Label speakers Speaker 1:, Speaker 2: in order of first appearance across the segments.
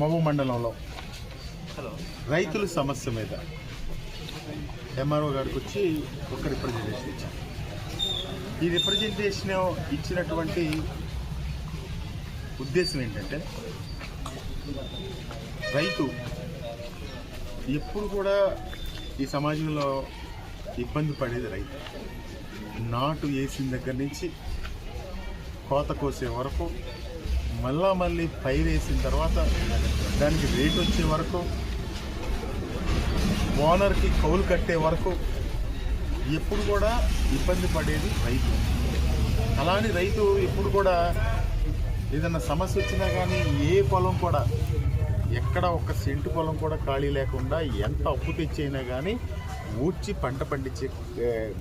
Speaker 1: మవ్వు మండలంలో. రైతుల సమస్య మీద ఎంఆర్ఓ గారికి వచ్చి ఒక రిప్రజెంటేషన్ ఇచ్చాం ఈ రిప్రజెంటేషన్ ఇచ్చినటువంటి ఉద్దేశం ఏంటంటే రైతు ఎప్పుడు కూడా ఈ సమాజంలో ఇబ్బంది పడేది రైతు. నాటు వేసిన దగ్గర నుంచి కోత కోసే వరకు మళ్ళా మళ్ళీ పైరు వేసిన తర్వాత దానికి రేట్ వచ్చే వరకు ఓనర్కి కౌలు కట్టే వరకు ఎప్పుడు కూడా ఇబ్బంది పడేది రైతు. అలానే రైతు ఎప్పుడు కూడా ఏదన్నా సమస్య వచ్చినా కానీ ఏ పొలం కూడా ఎక్కడ ఒక సెంటు పొలం కూడా ఖాళీ లేకుండా ఎంత అప్పు తెచ్చైనా కానీ ఊడ్చి పంట పండించే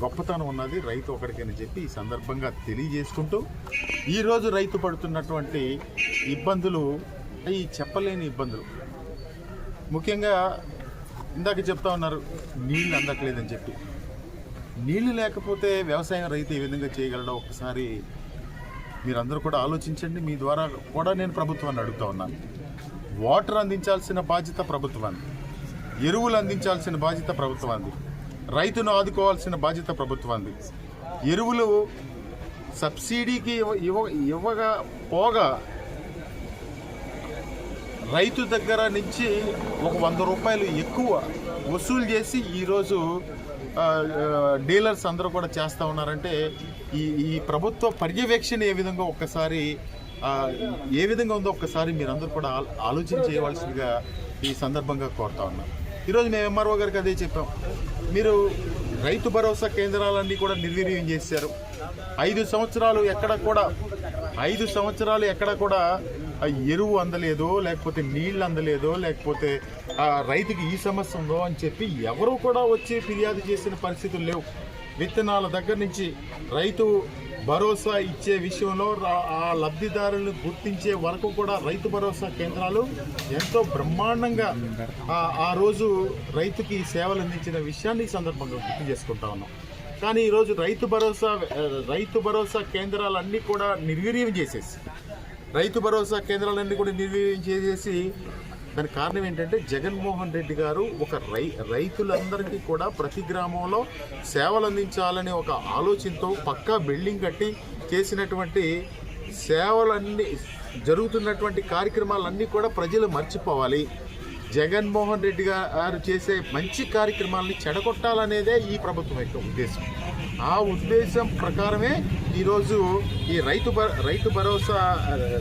Speaker 1: గొప్పతనం ఉన్నది రైతు ఒకరికని చెప్పి ఈ సందర్భంగా తెలియజేసుకుంటూ ఈరోజు రైతు పడుతున్నటువంటి ఇబ్బందులు ఈ చెప్పలేని ఇబ్బందులు. ముఖ్యంగా ఇందాక చెప్తా ఉన్నారు నీళ్ళు అందట్లేదని చెప్పి. నీళ్ళు లేకపోతే వ్యవసాయం రైతు ఏ విధంగా చేయగలడో ఒకసారి మీరందరూ కూడా ఆలోచించండి. మీ ద్వారా కూడా నేను ప్రభుత్వాన్ని అడుగుతా ఉన్నాను. వాటర్ అందించాల్సిన బాధ్యత ప్రభుత్వాన్ని ఎరువులు అందించాల్సిన బాధ్యత ప్రభుత్వాన్ని రైతును ఆదుకోవాల్సిన బాధ్యత ప్రభుత్వాన్ని ఎరువులు సబ్సిడీకి ఇవ్వ ఇవ్వగా పోగా రైతు దగ్గర నుంచి ఒక వంద రూపాయలు ఎక్కువ వసూలు చేసి ఈరోజు డీలర్స్ అందరూ కూడా చేస్తూ ఉన్నారంటే ఈ ఈ ప్రభుత్వ పర్యవేక్షణ ఏ విధంగా ఒక్కసారి ఏ విధంగా ఉందో ఒక్కసారి మీరందరూ కూడా ఆలోచన చేయవలసిందిగా ఈ సందర్భంగా కోరుతా ఉన్నాను ఈరోజు మేము ఎంఆర్ఓ గారికి అదే చెప్పాం. మీరు రైతు భరోసా కేంద్రాలన్నీ కూడా నిర్వీర్యం చేశారు. ఐదు సంవత్సరాలు ఎక్కడ కూడా ఐదు సంవత్సరాలు ఎక్కడ కూడా ఆ ఎరువు అందలేదో లేకపోతే నీళ్ళు అందలేదో లేకపోతే ఆ రైతుకి ఈ సమస్య ఉందో అని చెప్పి ఎవరు కూడా వచ్చి ఫిర్యాదు చేసిన పరిస్థితులు లేవు. విత్తనాల దగ్గర నుంచి రైతు భరోసా ఇచ్చే విషయంలో ఆ లబ్ధిదారులను గుర్తించే వరకు కూడా రైతు భరోసా కేంద్రాలు ఎంతో బ్రహ్మాండంగా ఆ- ఆ రోజు రైతుకి సేవలు అందించిన విషయాన్ని ఈ సందర్భంగా గుర్తు చేసుకుంటా ఉన్నాం. కానీ ఈరోజు రైతు భరోసా రైతు భరోసా కేంద్రాలన్నీ కూడా నిర్వీర్యం చేసేసి రైతు భరోసా కేంద్రాలన్నీ కూడా నిర్వీర్యం చేసేసి దానికి కారణం ఏంటంటే జగన్మోహన్ రెడ్డి గారు ఒక రై రైతులందరికీ కూడా ప్రతి గ్రామంలో సేవలు అందించాలనే ఒక ఆలోచనతో పక్కా బిల్డింగ్ కట్టి చేసినటువంటి సేవలన్నీ జరుగుతున్నటువంటి కార్యక్రమాలన్నీ కూడా ప్రజలు మర్చిపోవాలి. జగన్మోహన్ రెడ్డి గారు చేసే మంచి కార్యక్రమాలని చెడగొట్టాలనేదే ఈ ప్రభుత్వం యొక్క ఉద్దేశం. ఆ ఉద్దేశం ప్రకారమే ఈరోజు ఈ రైతు రైతు భరోసా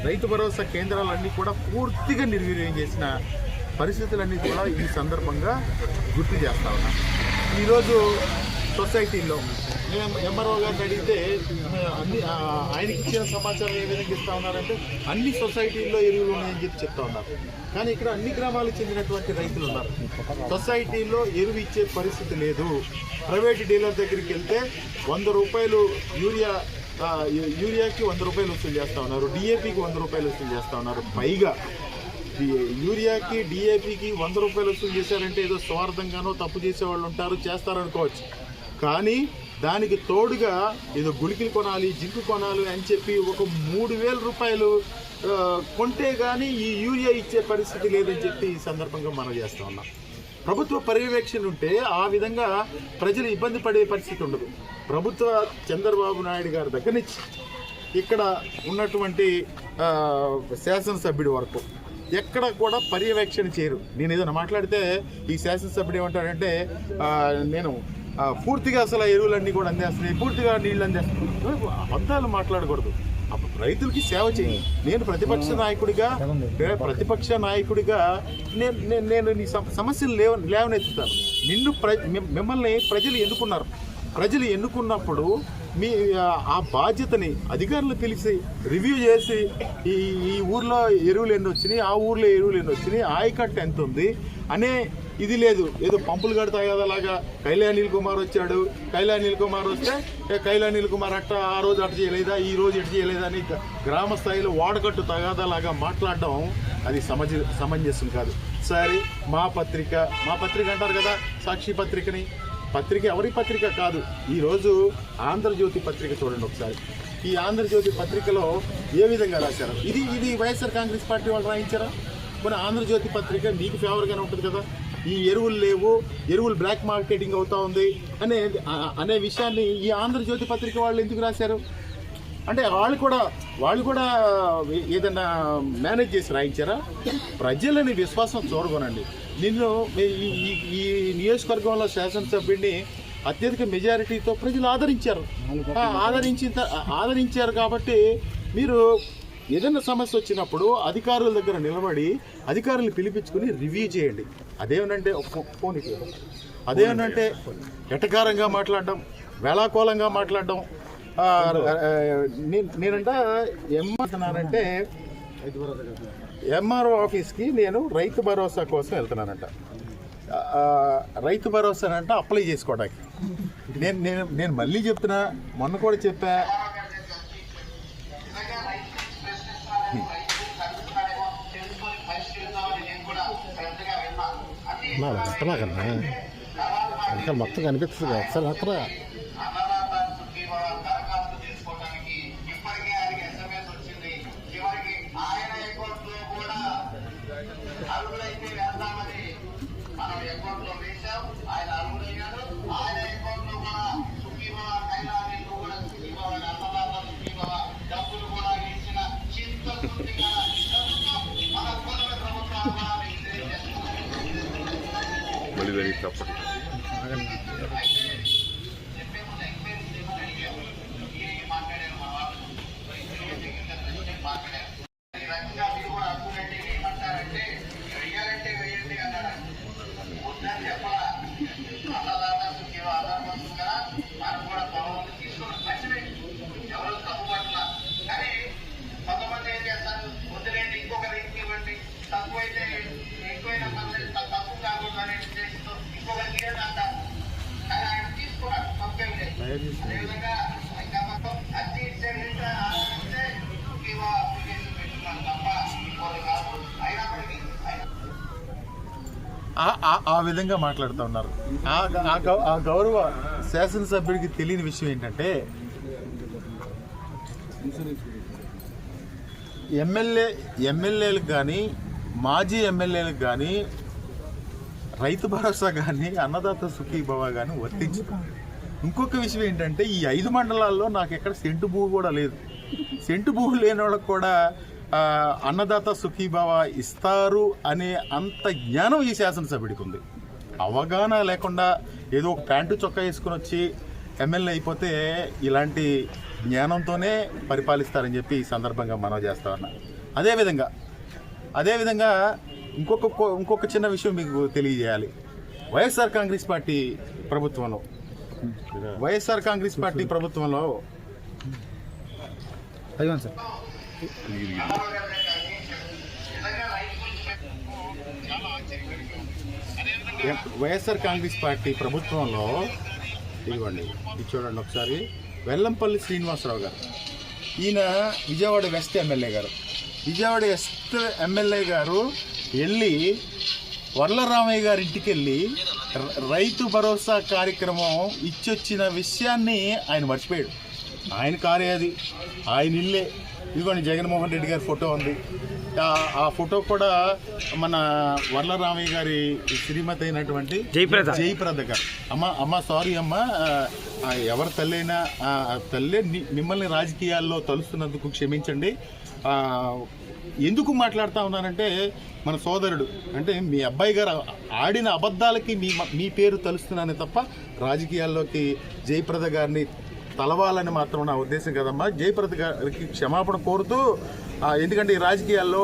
Speaker 1: రైతు భరోసా కేంద్రాలన్నీ కూడా పూర్తిగా నిర్వీర్యం చేసిన పరిస్థితులన్నీ కూడా ఈ సందర్భంగా గుర్తు చేస్తా ఉన్నాం ఈరోజు సొసైటీలో ఎంఆర్ఓ గారిని అడిగితే అన్ని ఆయన ఆయనకి ఇచ్చిన సమాచారం ఏ విధంగా ఇస్తా ఉన్నారంటే అన్ని సొసైటీల్లో ఎరువులు ఉన్నాయని చెప్పి చెప్తా ఉన్నారు. కానీ ఇక్కడ అన్ని గ్రామాలకు చెందినటువంటి రైతులు ఉన్నారు. సొసైటీలో ఎరువు ఇచ్చే పరిస్థితి లేదు. ప్రైవేట్ డీలర్ దగ్గరికి వెళ్తే వంద రూపాయలు యూరియా యూరియాకి వంద రూపాయలు వసూలు చేస్తా ఉన్నారు. డిఏపికి వంద రూపాయలు వసూలు చేస్తూ ఉన్నారు. పైగా యూరియాకి డిఏపికి వంద రూపాయలు వసూలు చేశారంటే ఏదో స్వార్థంగానో తప్పు చేసే వాళ్ళు ఉంటారు చేస్తారనుకోవచ్చు. కానీ దానికి తోడుగా ఏదో గుళికలు కొనాలి జింకు కొనాలి అని చెప్పి ఒక మూడు వేల రూపాయలు కొంటే కానీ ఈ యూరియా ఇచ్చే పరిస్థితి లేదని చెప్పి ఈ సందర్భంగా మనం చేస్తా ఉన్నాం. ప్రభుత్వ పర్యవేక్షణ ఉంటే ఆ విధంగా ప్రజలు ఇబ్బంది పడే పరిస్థితి ఉండదు. ప్రభుత్వ చంద్రబాబు నాయుడు గారి దగ్గర నుంచి ఇక్కడ ఉన్నటువంటి శాసనసభ్యుడి వరకు ఎక్కడ కూడా పర్యవేక్షణ చేయరు. నేను ఏదైనా మాట్లాడితే ఈ శాసనసభ్యుడు ఏమంటాడంటే నేను పూర్తిగా అసలు ఎరువులన్నీ కూడా అందేస్తున్నాయి పూర్తిగా నీళ్ళు అందేస్తున్నాయి. అబద్ధాలు మాట్లాడకూడదు. అప్పుడు రైతులకి సేవ చేయి. నేను ప్రతిపక్ష నాయకుడిగా ప్రతిపక్ష నాయకుడిగా నేను నేను నీ సమ- సమస్యలు లేవ లేవనెత్తుతాను. నిన్ను ప్ర మిమ్- మిమ్మల్ని ప్రజలు ఎన్నుకున్నారు. ప్రజలు ఎన్నుకున్నప్పుడు మీ ఆ, ఆ బాధ్యతని అధికారులు పిలిచి రివ్యూ చేసి ఈ ఈ ఊర్లో ఎరువులు ఎన్ని వచ్చినాయి ఆ ఊర్లో ఎరువులు ఎన్ని వచ్చినాయి ఆయకట్టు ఎంత ఉంది అనే ఇది లేదు. ఏదో పంపులు కడతాయి కదా అలాగా కైలా అనిల్ కుమార్ వచ్చాడు. కైలా అనిల్ కుమార్ వస్తే ఏ కైలా అనిల్ కుమార్ అట్ట ఆ రోజు అట్ట చేయలేదా? ఈ రోజు ఇటు చేయలేదా? అని గ్రామ స్థాయిలో వాడకట్టు తగాదాలాగా మాట్లాడడం అది సమజ సమంజసం కాదు. సరే మా పత్రిక మా పత్రిక అంటారు కదా సాక్షి పత్రికని. పత్రిక ఎవరి పత్రిక కాదు. ఈరోజు ఆంధ్రజ్యోతి పత్రిక చూడండి ఒకసారి. ఈ ఆంధ్రజ్యోతి పత్రికలో ఏ విధంగా రాశారు? ఇది ఇది వైఎస్ఆర్ కాంగ్రెస్ పార్టీ వాళ్ళు రాయించారా? మన ఆంధ్రజ్యోతి పత్రిక మీకు ఫేవర్గానే ఉంటుంది కదా. ఈ ఎరువులు లేవు ఎరువులు బ్లాక్ మార్కెటింగ్ అవుతా ఉంది అనే అనే విషయాన్ని ఈ ఆంధ్రజ్యోతి పత్రిక వాళ్ళు ఎందుకు రాశారు? అంటే వాళ్ళు కూడా వాళ్ళు కూడా ఏదైనా మేనేజ్ చేసి రాయించారా? ప్రజలని విశ్వాసం చూరగొనండి. నిన్ను ఈ నియోజకవర్గంలో శాసనసభ్యుడిని అత్యధిక మెజారిటీతో ప్రజలు ఆదరించారు. ఆదరించిన ఆదరించారు కాబట్టి మీరు ఏదైనా సమస్య వచ్చినప్పుడు అధికారుల దగ్గర నిలబడి అధికారులు పిలిపించుకుని రివ్యూ చేయండి. అదేమనంటే ఫో- ఫోన్ అదేమనంటే ఎటకారంగా మాట్లాడడం వేళాకోలంగా మాట్లాడడం నేనంట ఏమంటున్నానంటే ఎంఆర్ఓ ఆఫీస్కి నేను రైతు భరోసా కోసం వెళ్తున్నానంట. రైతు భరోసా అంటే అప్లై చేసుకోవడానికి. నేను నేను నేను మళ్ళీ చెప్తున్నా మొన్న కూడా చెప్పా
Speaker 2: నా వెంటనే కన్నా వెనకాల మొత్తం కనిపిస్తుంది కదా ఒకసారి అక్కడ
Speaker 1: ఆ- ఆ- ఆ విధంగా మాట్లాడుతూ ఉన్నారు. ఆ గౌ- ఆ గౌరవ శాసనసభ్యుడికి తెలియని విషయం ఏంటంటే ఎమ్మెల్యే ఎమ్మెల్యేలకు కానీ మాజీ ఎమ్మెల్యేలకు కానీ రైతు భరోసా కానీ అన్నదాత సుఖీభవ కానీ వర్తించు ఇంకొక విషయం ఏంటంటే ఈ ఐదు మండలాల్లో నాకు ఎక్కడ సెంటు భూ కూడా లేదు. సెంటు భూ లేని వాళ్ళకి కూడా అన్నదాత సుఖీభావ ఇస్తారు అనే అంత జ్ఞానం ఈ శాసనసభ్యుడికి ఉంది. అవగాహన లేకుండా ఏదో ఒక ప్యాంటు చొక్కా వేసుకుని వచ్చి ఎమ్మెల్యే అయిపోతే ఇలాంటి జ్ఞానంతోనే పరిపాలిస్తారని చెప్పి ఈ సందర్భంగా మనం చేస్తా ఉన్నా. అదేవిధంగా అదేవిధంగా ఇంకొక ఇంకొక చిన్న విషయం మీకు తెలియజేయాలి. వైఎస్ఆర్ కాంగ్రెస్ పార్టీ ప్రభుత్వంలో వైఎస్ఆర్ కాంగ్రెస్ పార్టీ ప్రభుత్వంలో వైఎస్ఆర్ కాంగ్రెస్ పార్టీ ప్రభుత్వంలో ఇదిగోండి ఇది చూడండి ఒకసారి. వెల్లంపల్లి శ్రీనివాసరావు గారు ఈయన విజయవాడ వెస్ట్ ఎమ్మెల్యే గారు. విజయవాడ వెస్ట్ ఎమ్మెల్యే గారు వెళ్ళి వర్లరామయ్య గారి ఇంటికి వెళ్ళి రైతు భరోసా కార్యక్రమం ఇచ్చొచ్చిన విషయాన్ని ఆయన మర్చిపోయాడు. ఆయన కారే అది. ఆయన ఇల్లే. ఇదిగోండి జగన్మోహన్ రెడ్డి గారి ఫోటో ఉంది. ఆ- ఫోటో కూడా మన వర్లరామయ్య గారి శ్రీమతి అయినటువంటి
Speaker 3: జయప్రద.
Speaker 1: జయప్రద గారు. అమ్మ అమ్మ సారీ అమ్మ. ఎవరి తల్లైనా తల్లే మిమ్మల్ని రాజకీయాల్లో తలుస్తున్నందుకు క్షమించండి. ఎందుకు మాట్లాడుతూ ఉన్నానంటే మన సోదరుడు అంటే మీ అబ్బాయి గారు ఆడిన అబద్ధాలకి మీ మీ పేరు తలుస్తున్నానే తప్ప రాజకీయాల్లోకి జయప్రద గారిని తలవాలని మాత్రం నా ఉద్దేశం కదమ్మా. జయప్రద గారికి క్షమాపణ కోరుతూ ఎందుకంటే ఈ రాజకీయాల్లో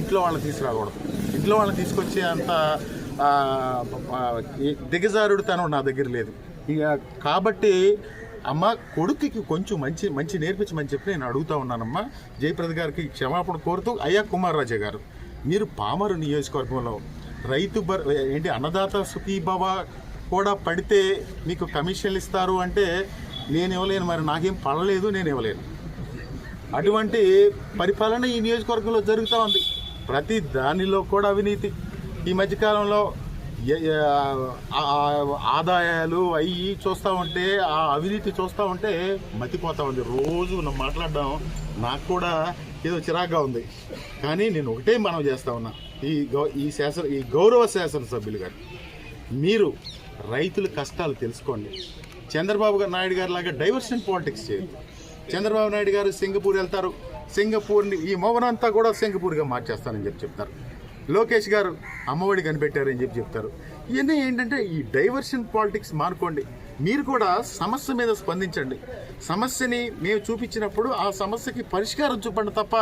Speaker 1: ఇంట్లో వాళ్ళని తీసుకురాకూడదు. ఇంట్లో వాళ్ళని తీసుకొచ్చే అంత దిగజారుడు తనం నా దగ్గర లేదు. ఇక కాబట్టి అమ్మ కొడుకుకి కొంచెం మంచి మంచి నేర్పించమని చెప్పి నేను అడుగుతా ఉన్నానమ్మా. జయప్రద గారికి క్షమాపణ కోరుతూ అయ్యా కుమార్ రాజా గారు మీరు పామరు నియోజకవర్గంలో రైతు బర్ ఏంటి అన్నదాత సుఖీభవ కూడా పడితే మీకు కమిషన్లు ఇస్తారు అంటే నేను ఇవ్వలేను మరి నాకేం పడలేదు నేను ఇవ్వలేను. అటువంటి పరిపాలన ఈ నియోజకవర్గంలో జరుగుతూ ఉంది. ప్రతి దానిలో కూడా అవినీతి. ఈ మధ్యకాలంలో ఆదాయాలు అవి చూస్తూ ఉంటే ఆ అవినీతి చూస్తూ ఉంటే మతిపోతా ఉంది. రోజు నువ్వు మాట్లాడడం నాకు కూడా ఏదో చిరాగ్గా ఉంది. కానీ నేను ఒకటే మనం చేస్తా ఉన్నా. ఈ గౌ ఈ శాసన ఈ గౌరవ శాసనసభ్యులు గారు మీరు రైతుల కష్టాలు తెలుసుకోండి. చంద్రబాబు గారు నాయుడు గారు లాగా డైవర్షన్ పాలిటిక్స్ చేయండి చంద్రబాబు నాయుడు గారు సింగపూర్ వెళ్తారు. సింగపూర్ని ఈ మౌనంతా కూడా సింగపూర్గా మార్చేస్తానని చెప్పి చెప్తారు. లోకేష్ గారు అమ్మఒడి కనిపెట్టారని చెప్పి చెప్తారు. ఇవన్నీ ఏంటంటే ఈ డైవర్షన్ పాలిటిక్స్ మానుకోండి. మీరు కూడా సమస్య మీద స్పందించండి. సమస్యని మేము చూపించినప్పుడు ఆ సమస్యకి పరిష్కారం చూపండి తప్ప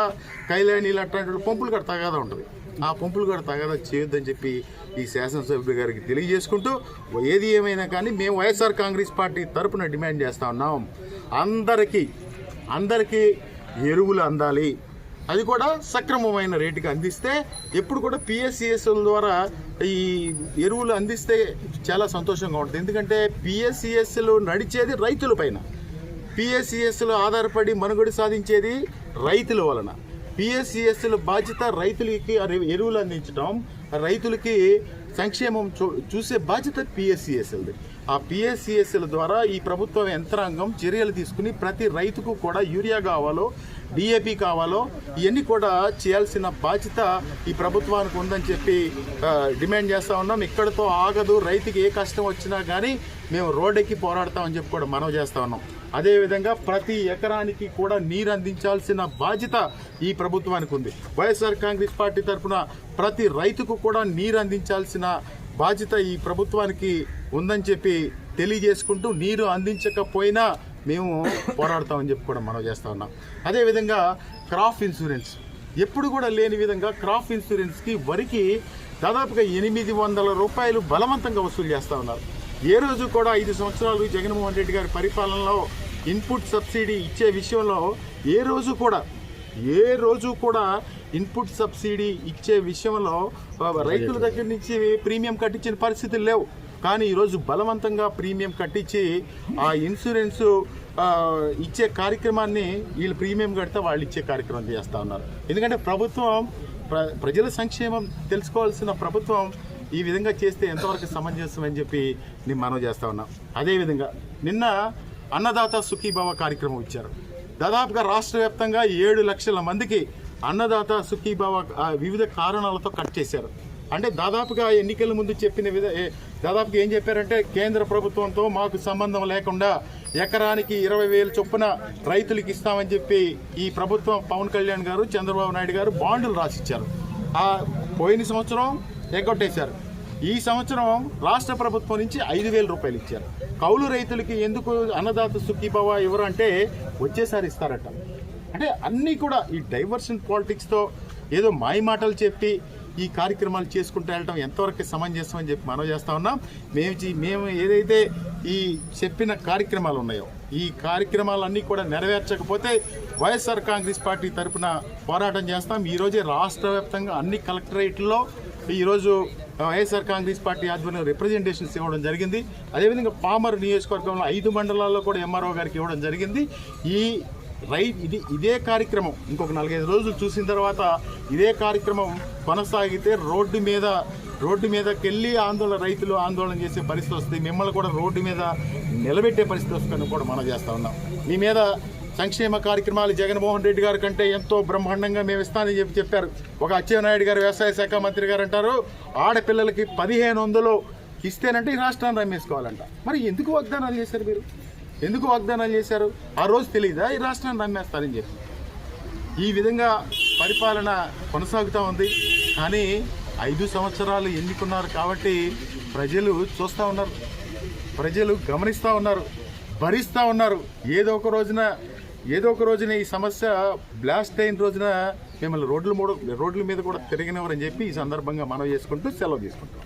Speaker 1: కైలాని అట్లాంటి పంపులు కూడా తగాదా ఉంటుంది. ఆ పంపులు కూడా తగాదా చేయొద్దని చెప్పి ఈ శాసనసభ్యులు గారికి తెలియజేసుకుంటూ ఏది ఏమైనా కానీ మేము వైఎస్ఆర్ కాంగ్రెస్ పార్టీ తరపున డిమాండ్ చేస్తూ ఉన్నాం. అందరికీ అందరికీ ఎరువులు అందాలి. అది కూడా సక్రమమైన రేటుకి అందిస్తే ఎప్పుడు కూడా పిఎస్సిఎస్ల ద్వారా ఈ ఎరువులు అందిస్తే చాలా సంతోషంగా ఉంటుంది. ఎందుకంటే పిఎస్సిఎస్లు నడిచేది రైతుల పైన. పిఎస్సిఎస్లు ఆధారపడి మనుగడ సాధించేది రైతుల వలన. పిఎస్సిఎస్ల బాధ్యత రైతులకి ఎరువులు అందించడం రైతులకి సంక్షేమం చూ- చూసే బాధ్యత పిఎస్సిఎస్ఎల్ది ఆ పిఎస్సిఎస్ఎల్ ద్వారా ఈ ప్రభుత్వం యంత్రాంగం చర్యలు తీసుకుని ప్రతి రైతుకు కూడా యూరియా కావాలో డిఏపి కావాలో ఇవన్నీ కూడా చేయాల్సిన బాధ్యత ఈ ప్రభుత్వానికి ఉందని చెప్పి డిమాండ్ చేస్తా ఉన్నాం. ఇక్కడతో ఆగదు. రైతుకి ఏ కష్టం వచ్చినా కానీ మేము రోడ్డెక్కి పోరాడతామని చెప్పి కూడా మనవి చేస్తూ ఉన్నాం. అదేవిధంగా ప్రతి ఎకరానికి కూడా నీరు అందించాల్సిన బాధ్యత ఈ ప్రభుత్వానికి ఉంది. వైఎస్ఆర్ కాంగ్రెస్ పార్టీ తరఫున ప్రతి రైతుకు కూడా నీరు అందించాల్సిన బాధ్యత ఈ ప్రభుత్వానికి ఉందని చెప్పి తెలియజేసుకుంటూ నీరు అందించకపోయినా మేము పోరాడతామని చెప్పి కూడా మనం చేస్తూ ఉన్నాం. అదేవిధంగా క్రాప్ ఇన్సూరెన్స్. ఎప్పుడు కూడా లేని విధంగా క్రాప్ ఇన్సూరెన్స్కి వరికి దాదాపుగా ఎనిమిది వందల రూపాయలు బలవంతంగా వసూలు చేస్తూ ఉన్నారు. ఏ రోజు కూడా ఐదు సంవత్సరాలు జగన్మోహన్ రెడ్డి గారి పరిపాలనలో ఇన్పుట్ సబ్సిడీ ఇచ్చే విషయంలో ఏ రోజు కూడా ఏ రోజు కూడా ఇన్పుట్ సబ్సిడీ ఇచ్చే విషయంలో రైతుల దగ్గర నుంచి ప్రీమియం కట్టించిన పరిస్థితులు లేవు. కానీ ఈరోజు బలవంతంగా ప్రీమియం కట్టించి ఆ ఇన్సూరెన్స్ ఇచ్చే కార్యక్రమాన్ని వీళ్ళు ప్రీమియం కడితే వాళ్ళు ఇచ్చే కార్యక్రమం చేస్తూ ఉన్నారు. ఎందుకంటే ప్రభుత్వం ప్ర ప్రజల సంక్షేమం తెలుసుకోవాల్సిన ప్రభుత్వం ఈ విధంగా చేస్తే ఎంతవరకు సమంజసం అని చెప్పి నేను మనం చేస్తా ఉన్నాం. అదేవిధంగా నిన్న అన్నదాత సుఖీభావ కార్యక్రమం ఇచ్చారు. దాదాపుగా రాష్ట్ర వ్యాప్తంగా ఏడు లక్షల మందికి అన్నదాత సుఖీభావ వివిధ కారణాలతో కట్ చేశారు. అంటే దాదాపుగా ఎన్నికల ముందు చెప్పిన విధ దాదాపు దాదాపుగా ఏం చెప్పారంటే కేంద్ర ప్రభుత్వంతో మాకు సంబంధం లేకుండా ఎకరానికి ఇరవై వేలు చొప్పున రైతులకు ఇస్తామని చెప్పి ఈ ప్రభుత్వం పవన్ కళ్యాణ్ గారు చంద్రబాబు నాయుడు గారు బాండ్లు రాసిచ్చారు. ఆ పోయిన సంవత్సరం ఎగ్గొట్టేశారు. ఈ సంవత్సరం రాష్ట్ర ప్రభుత్వం నుంచి ఐదు వేల రూపాయలు ఇచ్చారు. కౌలు రైతులకి ఎందుకు అన్నదాత సుఖీభవ ఎవరు అంటే వచ్చేసారి ఇస్తారట. అంటే అన్నీ కూడా ఈ డైవర్షన్ పాలిటిక్స్తో ఏదో మాయ మాటలు చెప్పి ఈ కార్యక్రమాలు చేసుకుంటూ వెళ్ళడం ఎంతవరకు సమంజసం అని చెప్పి మనం చేస్తా ఉన్నాం. మేము మేము ఏదైతే ఈ చెప్పిన కార్యక్రమాలు ఉన్నాయో ఈ కార్యక్రమాలన్నీ కూడా నెరవేర్చకపోతే వైఎస్ఆర్ కాంగ్రెస్ పార్టీ తరపున పోరాటం చేస్తాం. ఈరోజే రాష్ట్ర వ్యాప్తంగా అన్ని కలెక్టరేట్లో ఈరోజు వైఎస్ఆర్ కాంగ్రెస్ పార్టీ ఆధ్వర్యంలో రిప్రజెంటేషన్స్ ఇవ్వడం జరిగింది. అదేవిధంగా పామర్ నియోజకవర్గంలో ఐదు మండలాల్లో కూడా ఎంఆర్ఓ గారికి ఇవ్వడం జరిగింది. ఈ రైట్ ఇది ఇదే కార్యక్రమం. ఇంకొక నాలుగైదు రోజులు చూసిన తర్వాత ఇదే కార్యక్రమం కొనసాగితే రోడ్డు మీద రోడ్డు మీదకి వెళ్ళి ఆందోళన రైతులు ఆందోళన చేసే పరిస్థితి వస్తుంది. మిమ్మల్ని కూడా రోడ్డు మీద నిలబెట్టే పరిస్థితి వస్తుందని కూడా మనం చేస్తా ఉన్నాం. మీ మీద సంక్షేమ కార్యక్రమాలు జగన్మోహన్ రెడ్డి గారి కంటే ఎంతో బ్రహ్మాండంగా మేము ఇస్తానని చెప్పి చెప్పారు. ఒక అచ్చెన్నాయుడు గారు వ్యవసాయ శాఖ మంత్రి గారు అంటారు ఆడపిల్లలకి పదిహేను వందలు ఇస్తేనంటే ఈ రాష్ట్రాన్ని రమ్మేసుకోవాలంట. మరి ఎందుకు వాగ్దానాలు చేశారు మీరు? ఎందుకు వాగ్దానాలు చేశారు? ఆ రోజు తెలియదా ఈ రాష్ట్రాన్ని నమ్మేస్తారని చెప్పి. ఈ విధంగా పరిపాలన కొనసాగుతూ ఉంది. కానీ ఐదు సంవత్సరాలు ఎన్నుకున్నారు కాబట్టి ప్రజలు చూస్తూ ఉన్నారు. ప్రజలు గమనిస్తూ ఉన్నారు. భరిస్తూ ఉన్నారు. ఏదో ఒక రోజున ఏదో ఒక రోజున ఈ సమస్య బ్లాస్ట్ అయిన రోజున మిమ్మల్ని రోడ్ల మూడు రోడ్ల మీద కూడా తిరగనివ్వరని చెప్పి ఈ సందర్భంగా మనం చేసుకుంటూ సెలవు తీసుకుంటాం